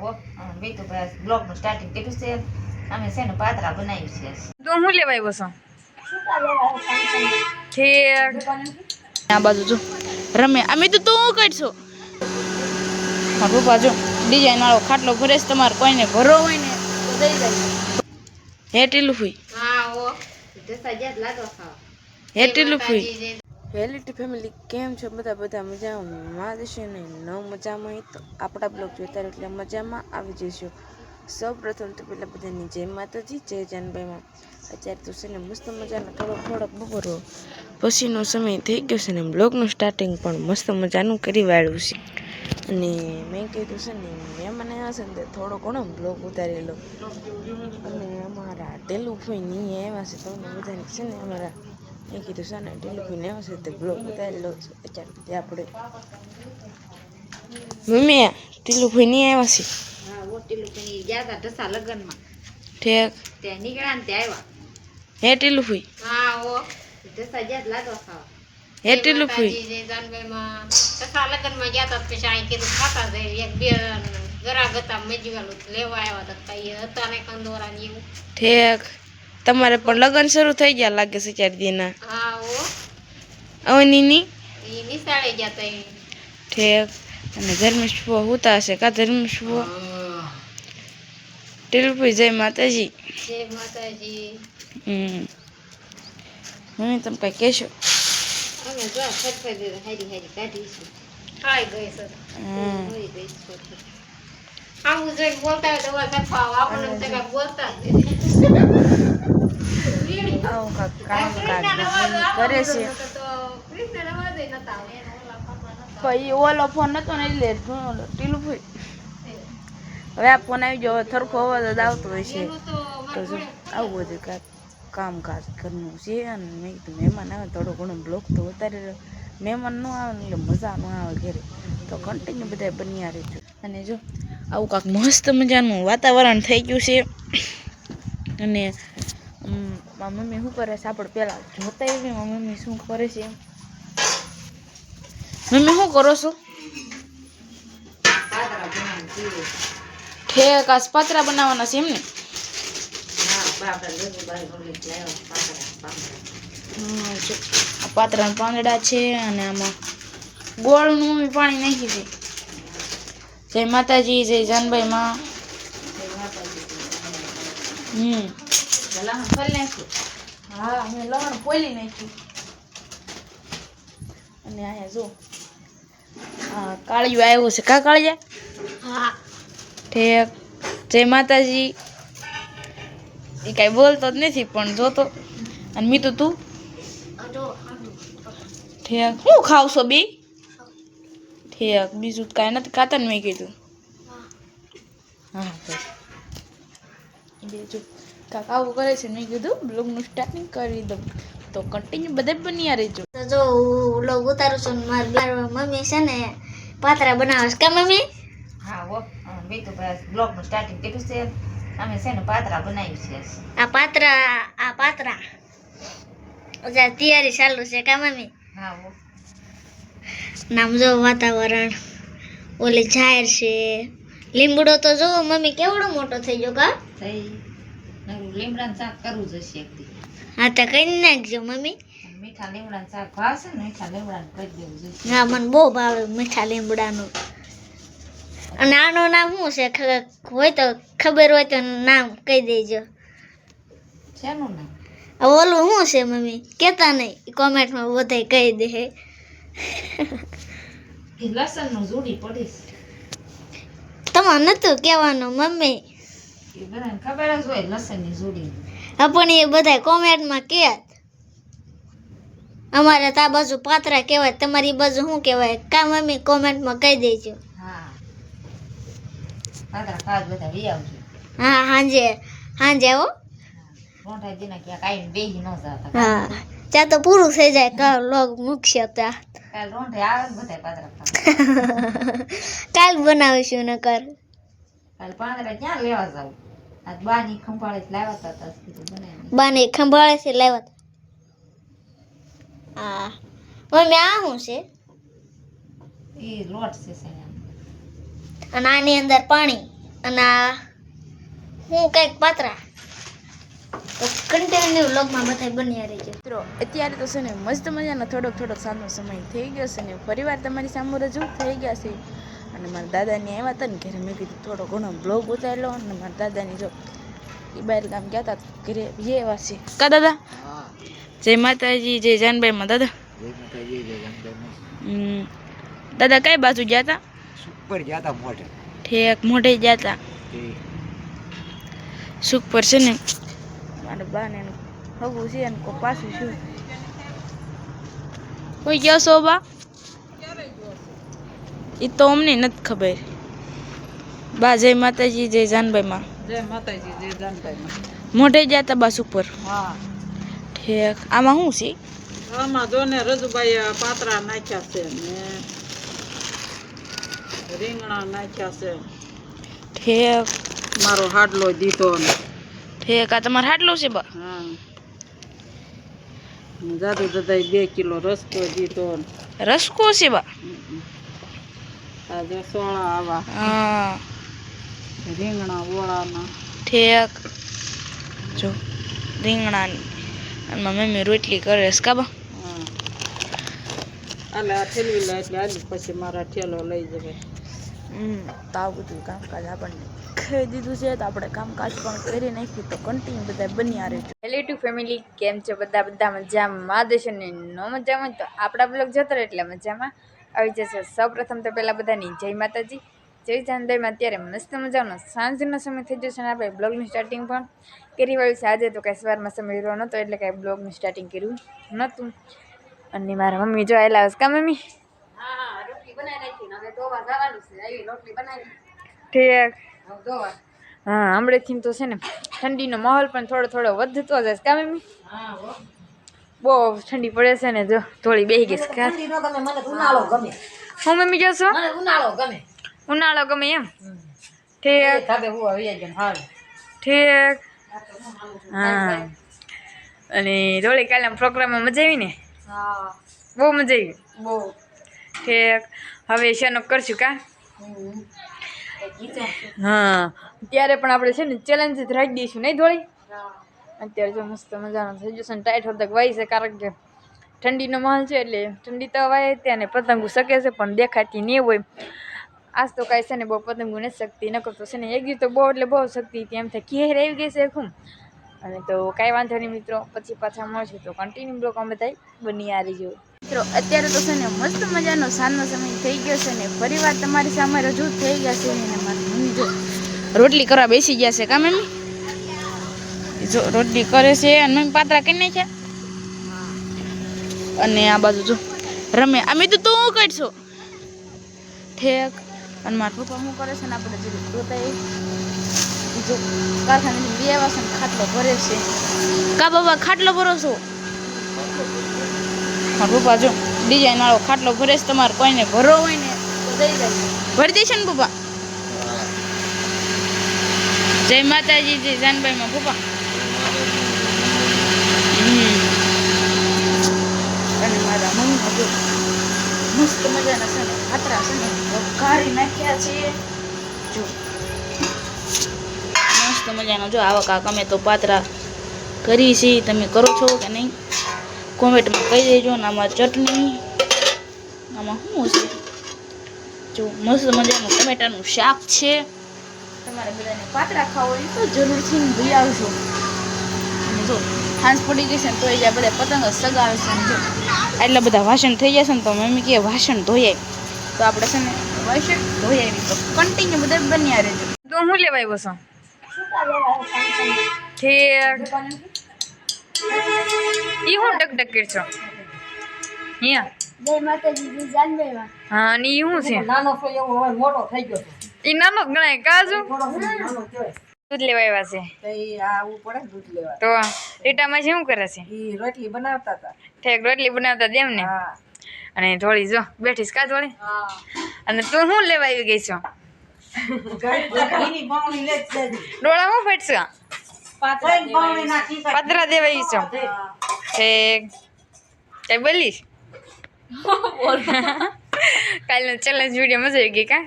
હો તો સ્ટાર્ટિંગ કેટલું છે? અમે છે ને પાતરા બનાવ્યું છે. તો હું લેવા આવ્યો છું? ઠેક. આ બાજુ જો. રમે અમે તો તું કરશો? મારા પપ્પા જો. ડિઝાઇન વાળો ખાટલો ભરે છે. તમારે કોઈને ભરો હોય ને તો દઈ જાય હે ટીલું ફૂઈ. હા હો જસા જ્યાં લાગો ખાવા. હે ટીલું ફૂઈ. હેલિટી ફેમિલી કેમ છો? બધા બધા મજામાં. જશે ને ન મજામાં હોય તો આપણા બ્લોગ જોતા એટલે મજામાં આવી જઈશું. સૌ પ્રથમ તો પહેલાં બધાની જય માતાજી, જય જાનભાઈમાં. અત્યારે તો છે ને મસ્ત મજાનો થોડોક થોડોક બપોરો પછીનો સમય થઈ ગયો છે ને બ્લોગનું સ્ટાર્ટિંગ પણ મસ્ત મજાનું કરી વાળ્યું છે. અને મેં કીધું છે ને મેં મને છે ને થોડો ઘણો બ્લોગ ઉતારેલો. અને અમારા ટેલું ફોઈ નહીં આવ્યા છે તમને બધાને છે ને અમારા મેં કીધું છે ને ટેલું ફોઈને છે તે બ્લોગ ઉતારેલો છે અત્યારે તે આપણે મમ્મી ટીલું ફોઈ નહીં આવ્યા છે હા ઓટી લોકો ગયા હતા ઢસા લગ્નમાં ઠેક તે નીકળ્યા ને ત્યાં આવ્યા હે ટીલું ફોઈ હા ઓ ઢસા ગયા લાગો ખાવા હે ટીલું ફોઈ જાનભાઈમાં ઢસા લગ્નમાં ગયા હતા પછી અહીં કીધું ખાતા જાય એક બે ગરાગ હતા મેજવાલું લેવા આવ્યા હતા કઈ હતા ને કંદોરા ને એવું ઠેક તમારે પણ લગ્ન શરૂ થઈ ગયા લાગે છે ચાર દીના? હા નીની? ઠેક. અને ધર્મેશ ફુવા હોતા હશે કા ધર્મેશ ફુવા જય માતાજી. જય માતાજી. હમ. મમ્મી તમે કઈ કહેશો? અમે જો ફટફટ હારી હારી કાઢી છે ખાઈ ગઈ સર ગઈ છે. આવું જોઈ બોલતા હોય તો આપણને બોલતા જ નથી. આવું કાંક કામકાજ મમ્મી કરે છે. પછી ઓલો ફોન નતો ને એટલે ટીલું ફોઈ હવે આ ફોન આવી ગયો થરખો અવાજ જ આવતો હોય છે. તો આવું બધું કાંઈક કામકાજ કરવું છે અને મેં કીધું મહેમાન આવે થોડો ઘણો બ્લોક તો વધારે રહ્યો. મહેમાન ન આવે એટલે મજા ન આવે ઘરે. તો કન્ટિન્યુ બધા બન્યા રહેજો. અને જો, આવું કાંઈક મસ્ત મજાનું વાતાવરણ થઈ ગયું છે. અને મારી મમ્મી શું કરે છે? આપણે પહેલાં જોતા એવી મારી મમ્મી શું કરે છે? એમ મમ્મી શું કરો છો? ઠેક આજ પાતરા બનાવવાના છે એમ ને? હા બાપડા લેબુ બારી રોલી લાવ્યા પાતરા આ પાંદડા છે અને આમાં ગોળનું પાણી નાખી છે. જય માતાજી, જય જાનભાઈ માં. હમ. ગલામાં ફરી નાખ્યું. હા અમે લવણ પોલી નાખ્યું. અને અહીંયા જો હા કાળિયું આવ્યો છે. કા કાળિયા? હા. ઠેક જય માતાજી. એ કાંઈ બોલતો જ નથી પણ જોતો. અને મીતું તું? ઠેક. શું ખાવશો બી? ઠેક. બીજું કાંઈ નથી ખાતા ને મેં કીધું. હા. બસ બીજું કાક આવું કરે છે મેં કીધું બ્લોગનું સ્ટાર્ટિંગ કરી દઉં. તો કન્ટિન્યુ બધે બન્યા રહેજો. જો હું લોગ ઉતારું છું ને મારી મમ્મી છે ને પાતરા બનાવે છે. કા મમ્મી? હા હો મેં તો બ્લોગનું સ્ટાર્ટિંગ કર્યું છે. અમે છે ને પાતરા બનાવ્યું છે. આ પાતરા આ પાતરા. અત્યારે તૈયારી ચાલુ છે કા મમ્મી? હા ઓ. નામ જો વાતાવરણ. ઓલી જાહેર છે. લીમડો તો જો મમ્મી કેવડો મોટો થઈ ગયો કા? થઈ. લીમડાનું શાક કરવું જશે એક હા તો કઈ નાખજો મમ્મી. મીઠા લીમડાનું શાક ભાવશે ને મીઠા લીમડાનું કરી દેવું જોઈએ હા મને બહુ ભાવે મીઠા લીમડાનું. અને આનું નામ શું છે? હોય તો ખબર હોય તો નામ કહી દેજો. શેનું નામ? ઓલું શું છે મમ્મી? કહેતા નહીં. કોમેન્ટમાં બધાય કહી દે. લસણનું જોડી પડીશ. તમારે નતું કહેવાનું મમ્મી? એ બધાને ખબર જ હોય લસણની જોડી. પણ એ બધા કોમેન્ટમાં કે અમારે તો આ બાજુ પાતરા કહેવાય તમારી બાજુ શું કહેવાય? કા મમ્મી કોમેન્ટમાં કહી દેજો. હા. પાતરા હાંજે જ બધા લઈ આવજો. હા હો. રોંઢા ક્યાંક આવીને બેહી ન જતા. હા ત્યાં તો પૂરું થઈ જાય કાલ લોગ મૂકશે ત્યાં કાલ રોંઢે આવે બધા પાતરા કાલ બનાવીશું નકર. કાલ પાંદડા ક્યાં લેવા જાવ આ બાની ખંભાળે જ લાવ્યા હતા તો કીધું બનાવી બાને ખંભાળે છે લેવા હા મમ્મી આ શું છે? એ લોટ છે સેના અને આની અંદર પાણી અને આ હું કંઈક પાત્રા. કન્ટિન્યુ વ્લોગમાં બધાય બન્યા રહેજો. મિત્રો અત્યારે તો છે ને મસ્ત મજાનો થોડોક થોડોક સાંજનો સમય થઈ ગયો છે ને ફરીવાર તમારી સામે રજૂ થઈ ગયા છે. અને મારા દાદાની આવ્યા હતા ને ઘરે મેં કીધું થોડો ઘણો બ્લોગ ઉતારેલો અને મારા દાદાની જો એ બહાર ગામ ગયા હતા ઘરે એ છે. કા દાદા? જય માતાજી જય જાનભાઈ માં દાદા. દાદા કઈ બાજુ ગયા હતા સુખપર ગયા હતા મોઢે. ઠેક મોઢે ગયા હતા સુખ પર છે ને? મારે બા ને હગું છે ને કો પાછું શું? કોઈ ગયો છો બા. એ તો અમને નથી ખબર. બા જય માતાજી જય જાનભાઈ માં જય માતાજી જય જાનભાઈ મોઢે ગયા હતા બસ ઉપર. હા. ઠેક. આમાં શું છે? આમાં જો ને રજુભાઈ પાતરા નાખ્યા છે ને. રીંગણા નાખ્યા છે. ઠેક. મારો હાડલો દીધો ને. ઠેક. આ તમારે હાડલો છે બા? હા. જાદુ દાદા બે કિલો રસકો દીધો રસકો છે બા? જો સોળા આવા. હા. રીંગણા ઓળાના. ઠેક. જો રીંગણાની. અને મમ્મી રોટલી કરે છે કા બા આ ઠેલવી લે એટલે આલી પછી મારા ઠેલો લઈ જવાય. હમ તો આ બધું કામકાજ આપણને કહી દીધું છે તો આપણે કામકાજ પણ કરી નાખ્યું તો કન્ટિન્યુ બધા બન્યા રહેજો. રિલેટિવ ફેમિલી કેમ છે બધા? બધા મજામાં? મા દેશે ને નો મજામાં તો આપણા બ્લોગ જતો એટલે મજામાં. આવી જશે. સૌપ્રથમ તો પહેલાં બધાની જય માતાજી. જય ચાંદાઈમાં અત્યારે મસ્ત મજાનો સાંજનો સમય થઈ જશે અને આપણે બ્લોગની સ્ટાર્ટિંગ પણ કરી વાળ્યું છે. આજે તો કાંઈ સવારમાં સમય રહ્યો નહોતો એટલે કાંઈ બ્લોગનું સ્ટાર્ટિંગ કર્યું નહોતું. અને મારા મમ્મી જો આવેલા હશે. કા મમ્મી? ઠીક. હા હમણાંથી તો છે ને ઠંડીનો માહોલ પણ થોડો થોડો વધતો જશે. કા મમ્મી? બહુ ઠંડી પડે છે ને જો થોડી બેસી ગઈ છે. ગમે હું મમ્મી જો છો? ઉનાળો ગમે. એમ? ઠીક ઠીક હા અને થોડી કાલે પ્રોગ્રામમાં મજા આવી ને? બહુ મજા આવી. ઠીક હવે શેનો કરશું કા? હા. ત્યારે પણ આપણે છે ને ચેલેન્જ રાખી દઈશું નહીં થોડી અત્યારે જો મસ્ત મજાનો થઈ ગયો છે અને ટાઈટ હોતક વાય છે, કારણ કે ઠંડીનો માહોલ છે એટલે ઠંડી તો વાય ત્યાં પતંગો શકે છે, પણ દેખાતી નહીં હોય. આજ તો કાંઈ છે ને બહુ પતંગો નથી શકતી, નકર તો છે ને એક તો બહુ એટલે બહુ શક્તિ હતી, એમ થાય ઘેર આવી ગઈ છે ખૂબ અને તો કાંઈ વાંધો નહીં મિત્રો, પછી પાછા મળશું. તો કન્ટિન્યુ બ્લોક અમે થાય બની આવી ગયો મિત્રો, અત્યારે તો છે ને મસ્ત મજાનો સાંજનો સમય થઈ ગયો છે ને ફરીવાર તમારી સામે રજૂ થઈ ગયા છે ને મારી રોટલી કરવા બેસી ગયા છે કામ મમ્મી? જો રોટલી કરે છે અને મમ્મી પાતરા કરી નાખ્યા. અને આ બાજુ જો રમે. અમે તો તું કરશો? ઠેક. અને મારા પપ્પા શું કરે છે ને આપણે જે જોતા એ જો કારખાને બે વાસણ ખાટલો ભરે છે. કા બાબા ખાટલો ભરો છો? મારા પપ્પા જો ડિઝાઇન વાળો ખાટલો ભરે છે. તમારે કોઈને ભરો હોય ને તો દઈ જાય ભરી દેશે ને પપ્પા. જય માતાજી જય જાનભાઈ માં પપ્પા. અને મારા મમ્મી જો મસ્ત મજાના છે ને ખાતરા છે ને વઘારી નાખ્યા છે જો. મસ્ત મજાનો જો આવા કાક અમે તો પાતરા કરી છે. તમે કરો છો કે નહીં? કોમેન્ટમાં કહી દેજો ને આમાં ચટણી. આમાં શું છે જો મસ્ત મજાનું ટમેટાનું શાક છે. તમારે બધાને પાતરા ખાવો હોય તો જરૂરથી ભૂલી આવજો. અને જો સાંજ પડી ગઈ છે ને તો એ બધા પતંગ સગાવે છે ને એટલા બધા વાસણ થઈ જશે ને તો મમ્મી કહે વાસણ ધોઈ તો આપણે છે ને વાસણ ધોઈ આવી તો કન્ટિન્યુ બધા બન્યા રહેજો. તો હું લેવા આવ્યો છું? ઠીક. ઈ હું ટક ટક કરશો અહીંયા જય માતાજી જય હા ની ઈ શું છે? નાનો તો એવો હોય મોટો થઈ ગયો ઈ નાનો ગણાય કાજુ? નાનો કહેવાય. દૂધ લેવા આવ્યા છે. તો એ આવું પડે દૂધ લેવા. તો રીટામાં શું કરે છે? રોટલી બનાવતા હતા. ઠેક રોટલી બનાવતા દેમ ને હા. અને થોડી જો બેઠીશ કા થોડી અને તું શું લેવા આવી ગઈ છો? ડોળા હું ફેટશે? પતરા દેવા આવી છો. ઠેક. કઈ બોલીશ? કાલનો ચેલેન્જ વીડિયો મજા આવી ગઈ કા?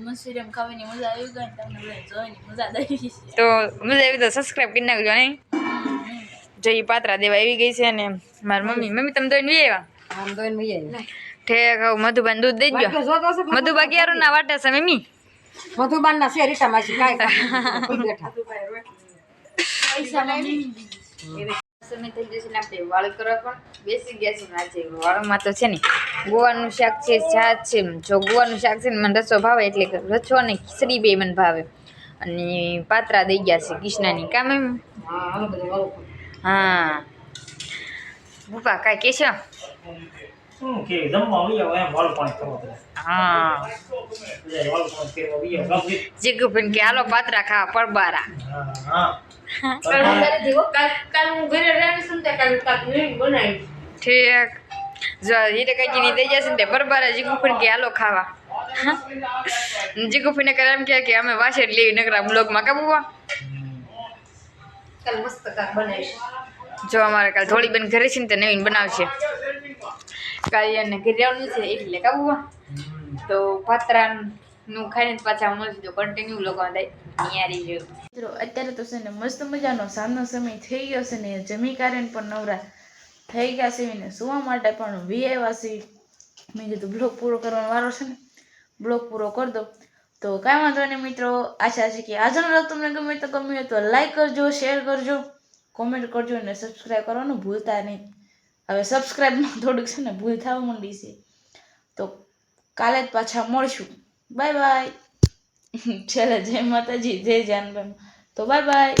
મંચુરિયન ખાવાની મજા આવી ગઈ તમને જોવાની મજા આવી તો મજા આવી તો સબસ્ક્રાઇબ કરી નાખજો નહીં જો ઈ પાત્રા દેવા આવી ગઈ છે ને મારી મમ્મી. મમ્મી તમે દોઈને વી આવ્યા? આમ દોઈને. ઠેક હવે મધુબાન દૂધ દઈ ગયો મધુબા ક્યારું ના વાટે છે મમ્મી. મધુબાનના છે રીટા માસી કાંઈ બેઠા. સમય થઈ જશે ને આપણે વાળ કરવા પણ બેસી ગયા છે આજે વાળમાં તો છે ને ગોવાનું શાક છે છાશ છે. જો ગોવાનું શાક છે ને મને રસો ભાવે એટલે રસો અને ખીચડી બે મને ભાવે. અને પાત્રા દઈ ગયા છે કૃષ્ણાની. કામ એમ? હા. ભૂપા કાંઈ કે છે? શું કે? જમવા આવી એમ વાળું પાણી કરવા હા. વાળું પાણી કે હાલો પાત્રા ખાવા પડબારા હા. ઠીક. જો હીરે કાકીની દઈ જશે ને તે બરબારા જીગુભાઈ કે હાલો ખાવા. જીગુફી ને કરે એમ કે અમે વાસેટ લેવી નકરા બ્લોગમાં કાબુવા જો અમારે કાલ થોડી બેન ઘરે છે ને તે નવીન બનાવશે. કાલે એને ઘરે આવવાનું છે એટલે કબુવા તો પાત્રાનું ખાઈને પાછા મળશે તો કન્ટિન્યુ લોકો નિયારી જો મિત્રો, અત્યારે તો છે ને મસ્ત મજાનો સાંજનો સમય થઈ ગયો છે ને જમી કારણ પણ નવરા થઈ ગયા છે ને સુવા માટે પણ વી આવ્યા છે. મેં કીધું બ્લોગ પૂરો કરવાનો વારો છે ને, બ્લોગ પૂરો કરી દો તો કાંઈ વાંધો નહીં મિત્રો, આશા છે કે આજનો બ્લોગ તમને ગમે તો ગમ્યું તો લાઈક કરજો શેર કરજો કોમેન્ટ કરજો અને સબસ્ક્રાઈબ કરવાનું ભૂલતા નહીં. હવે સબસ્ક્રાઈબમાં થોડુંક છે ને ભૂલ થવા માંડી છે. તો કાલે જ પાછા મળશું. બાય બાય ચાલો જય માતાજી જય જાનભાઈ તો બાય બાય.